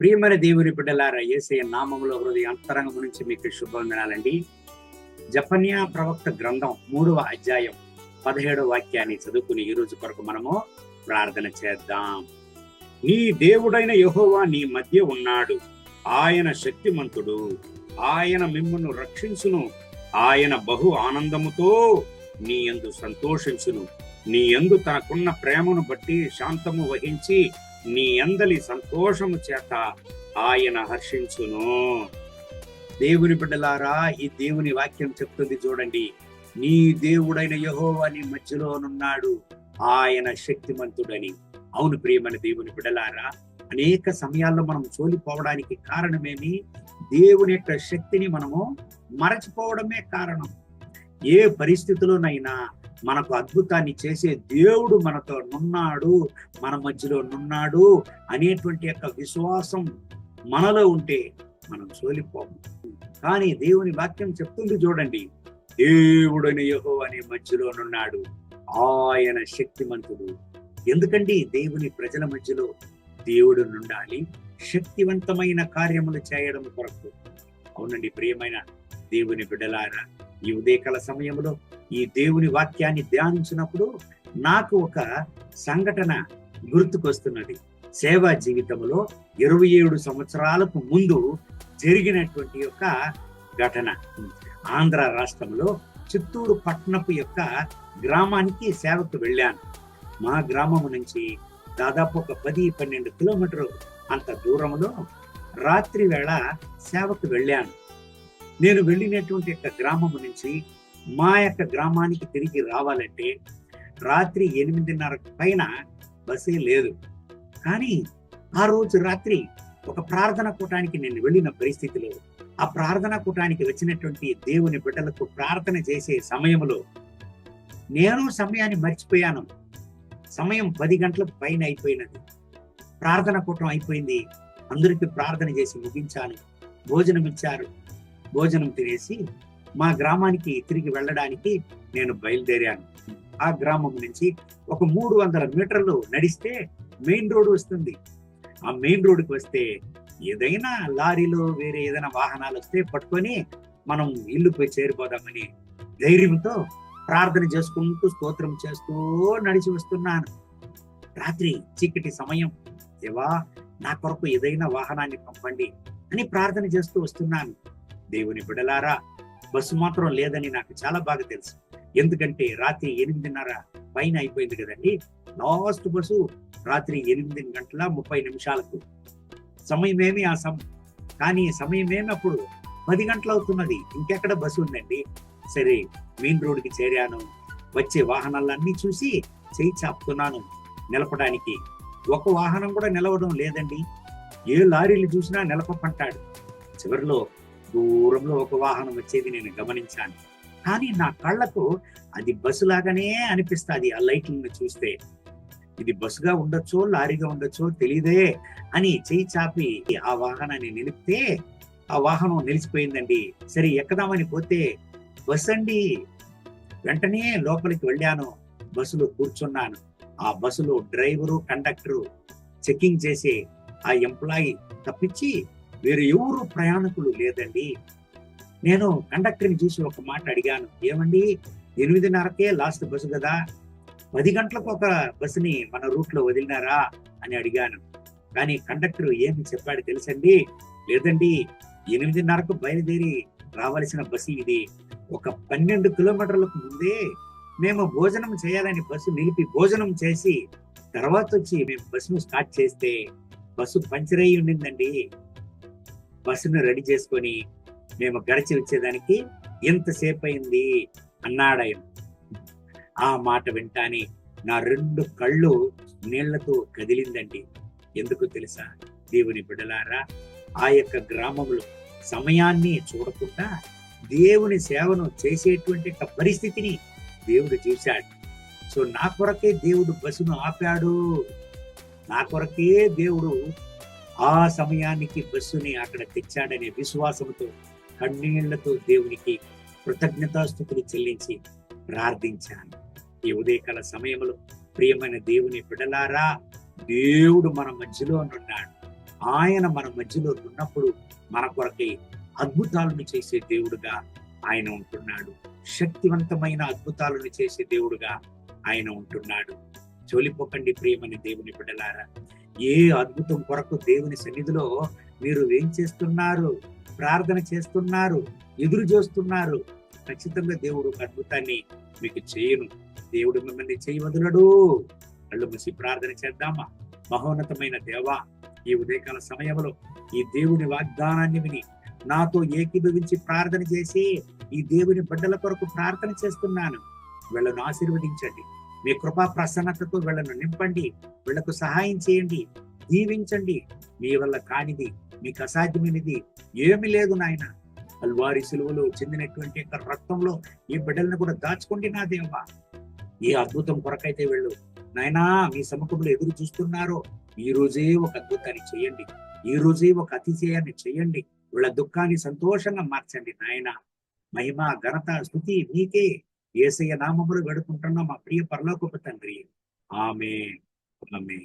ప్రియమైన దేవుని బిడ్డలారా ఏసే నామంలో హృదయ అంతరంగం నుంచి మీకు శుభవందనాలండి. జపన్యా ప్రవక్త గ్రంథం మూడవ అధ్యాయం పదిహేడవ వాక్యాన్ని చదువుకుని ఈ రోజు కొరకు మనము ప్రార్థన చేద్దాం. నీ దేవుడైన యహోవా నీ మధ్య ఉన్నాడు. ఆయన శక్తిమంతుడు. ఆయన మిమ్మును రక్షించును. ఆయన బహు ఆనందముతో నీ యందు సంతోషించును. నీ యందు తనకున్న ప్రేమను బట్టి శాంతము వహించి నీ అందలి సంతోషము చేత ఆయన హర్షించును. దేవుని బిడ్డలారా ఈ దేవుని వాక్యం చెప్తుంది చూడండి. నీ దేవుడైన యహోవా మధ్యలోనున్నాడు. ఆయన శక్తిమంతుడని. అవును ప్రియమైన దేవుని బిడ్డలారా అనేక సమయాల్లో మనం చోలిపోవడానికి కారణమేమి? దేవుని యొక్క శక్తిని మనము మరచిపోవడమే కారణం. ఏ పరిస్థితిలోనైనా మనకు అద్భుతాన్ని చేసే దేవుడు మనతో నున్నాడు మన మధ్యలో నున్నాడు అనేటువంటి యొక్క విశ్వాసం మనలో ఉంటే మనం సోలిపోము. కానీ దేవుని వాక్యం చెప్తుంది చూడండి దేవుడని యహో అనే మధ్యలో నున్నాడు ఆయన శక్తిమంతుడు. ఎందుకండి దేవుని ప్రజల మధ్యలో దేవుడు నుండాలి శక్తివంతమైన కార్యములు చేయడం కొరకు. అవునండి ప్రియమైన దేవుని బిడ్డలారా ఈ ఉదయకాల సమయంలో ఈ దేవుని వాక్యాన్ని ధ్యానించినప్పుడు నాకు ఒక సంఘటన గుర్తుకొస్తున్నది. సేవా జీవితంలో ఇరవై ఏడు సంవత్సరాలకు ముందు జరిగినటువంటి యొక్క ఘటన. ఆంధ్ర రాష్ట్రంలో చిత్తూరు పట్టణపు యొక్క గ్రామానికి సేవకు వెళ్ళాను. మా గ్రామం నుంచి దాదాపు ఒక పది పన్నెండు కిలోమీటర్ అంత దూరంలో రాత్రి వేళ సేవకు వెళ్ళాను. నేను వెళ్ళినటువంటి యొక్క గ్రామం నుంచి మా యొక్క గ్రామానికి తిరిగి రావాలంటే రాత్రి ఎనిమిదిన్నర పైన బస్సే లేదు. కానీ ఆ రోజు రాత్రి ఒక ప్రార్థన కూటానికి నేను వెళ్ళిన పరిస్థితిలో ఆ ప్రార్థన కూటానికి వచ్చినటువంటి దేవుని బిడ్డలకు ప్రార్థన చేసే సమయంలో నేను సమయాన్ని మర్చిపోయాను. సమయం పది గంటలకు పైన అయిపోయినది. ప్రార్థన కూటం అయిపోయింది. అందరికీ ప్రార్థన చేసి ముగించాను. భోజనం ఇచ్చారు భోజనం తినేసి మా గ్రామానికి తిరిగి వెళ్ళడానికి నేను బయలుదేరాను. ఆ గ్రామం నుంచి ఒక మూడు వందల మీటర్లు నడిస్తే మెయిన్ రోడ్ వస్తుంది. ఆ మెయిన్ రోడ్డుకి వస్తే ఏదైనా లారీలో వేరే ఏదైనా వాహనాలు వస్తే పట్టుకొని మనం ఇల్లు పోయి చేరిపోదామని ధైర్యంతో ప్రార్థన చేసుకుంటూ స్తోత్రం చేస్తూ నడిచి వస్తున్నాను. రాత్రి చీకటి సమయం. దేవా నా కొరకు ఏదైనా వాహనాన్ని పంపండి అని ప్రార్థన చేస్తూ వస్తున్నాను. దేవుని బిడలారా బస్సు మాత్రం లేదని నాకు చాలా బాగా తెలుసు. ఎందుకంటే రాత్రి ఎనిమిదిన్నర పైన అయిపోయింది కదండి. లాస్ట్ బస్సు రాత్రి ఎనిమిది గంటల ముప్పై నిమిషాలకు. సమయమేమి ఆ సమ కానీ సమయమేమి అప్పుడు పది గంటలు అవుతున్నది. ఇంకెక్కడ బస్సు ఉందండి? సరే మెయిన్ రోడ్డుకి చేరాను. వచ్చే వాహనాలన్నీ చూసి చేయి చాపుతున్నాను. నిలపడానికి ఒక వాహనం కూడా నిలవడం లేదండి. ఏ లారీలు చూసినా నిలపమంటాడు. చివరిలో దూరంలో ఒక వాహనం వచ్చేది నేను గమనించాను. కానీ నా కళ్ళకు అది బస్సు లాగానే అనిపిస్తుంది ఆ లైట్లను చూస్తే. ఇది బస్సుగా ఉండొచ్చో లారీగా ఉండొచ్చో తెలియదే అని చేయి చాపి ఆ వాహనాన్ని నిలిపితే ఆ వాహనం నిలిచిపోయిందండి. సరే ఎక్కదామని పోతే బస్ అండి వెంటనే లోపలికి వెళ్ళాను బస్సులో కూర్చున్నాను. ఆ బస్సులో డ్రైవరు కండక్టరు చెకింగ్ చేసే ఆ ఎంప్లాయీ తప్పించి వేరే ఎవరు ప్రయాణికులు లేదండి. నేను కండక్టర్ని చూసి ఒక మాట అడిగాను. ఏమండి? ఎనిమిదిన్నరకే లాస్ట్ బస్సు కదా. పది గంటలకు ఒక బస్సుని మన రూట్లో వదిలినారా అని అడిగాను. కానీ కండక్టర్ ఏమి చెప్పాడు తెలుసండి? లేదండి. ఎనిమిదిన్నరకు బయలుదేరి రావాల్సిన బస్సు ఇది. ఒక పన్నెండు కిలోమీటర్లకు ముందే మేము భోజనం చేయాలని బస్సు నిలిపి భోజనం చేసి తర్వాత వచ్చి మేము బస్సును స్టార్ట్ చేస్తే బస్సు పంచర్ అయి ఉండిందండి. బస్సును రెడీ చేసుకొని మేము గడిచి వచ్చేదానికి ఎంతసేపు అయింది అన్నాడాయన. ఆ మాట వింటానే నా రెండు కళ్ళు నీళ్ళతో కదిలిందండి. ఎందుకు తెలుసా? దేవుని బిడలారా ఆ యొక్క గ్రామంలో సమయాన్ని చూడకుండా దేవుని సేవను చేసేటువంటి పరిస్థితిని దేవుడు చూశాడు. సో నా కొరకే దేవుడు బస్సును ఆపాడు. నా కొరకే దేవుడు ఆ సమయానికి బస్సుని అక్కడ తెచ్చాడనే విశ్వాసంతో కన్నీళ్ళతో దేవునికి కృతజ్ఞతాస్థుతులు చెల్లించి ప్రార్థించాను. ఈ ఉదయకాల సమయంలో ప్రియమైన దేవుని బిడలారా దేవుడు మన మధ్యలో ఉన్నాడు. ఆయన మన మధ్యలో ఉన్నప్పుడు మన కొరకై అద్భుతాలను చేసే దేవుడుగా ఆయన ఉంటున్నాడు. శక్తివంతమైన అద్భుతాలను చేసే దేవుడుగా ఆయన ఉంటున్నాడు. చోలిపోకండి ప్రియమని దేవుని బిడ్డలారా. ఏ అద్భుతం కొరకు దేవుని సన్నిధిలో మీరు ఏం చేస్తున్నారు? ప్రార్థన చేస్తున్నారు? ఎదురు చూస్తున్నారు? ఖచ్చితంగా దేవుడు ఒక అద్భుతాన్ని మీకు చేయను. దేవుడు మిమ్మల్ని చేయి వదలడు కళ్ళు మూసి ప్రార్థన చేద్దామా? మహోన్నతమైన దేవా ఈ ఉదయకాల సమయంలో ఈ దేవుని వాగ్దానాన్ని విని నాతో ఏకీభవించి ప్రార్థన చేసి ఈ దేవుని బిడ్డల కొరకు ప్రార్థన చేస్తున్నాను. వీళ్ళను ఆశీర్వదించండి. మీ కృపా ప్రసన్నతతో వీళ్ళను నింపండి వీళ్ళకు సహాయం చేయండి దీవించండి. మీ వల్ల కానిది మీకు అసాధ్యమైనది ఏమి లేదు నాయన. అల్వారి సిలువలో చెందినటువంటి యొక్క రక్తంలో ఈ బిడ్డలను కూడా దాచుకోండి నా దేవా. ఏ అద్భుతం కొరకైతే వెళ్ళు నాయనా మీ సముఖంలో ఎదురు చూస్తున్నారో ఈ రోజే ఒక అద్భుతాన్ని చేయండి. ఈ రోజే ఒక అతిశయాన్ని చేయండి. వీళ్ళ దుఃఖాన్ని సంతోషంగా మార్చండి నాయన. మహిమ ఘనత స్థుతి మీకే. ఏసయ్య నామములు గడుపుకుంటున్న మా ప్రియ పరలోకపు తండ్రి ఆమె ఆమె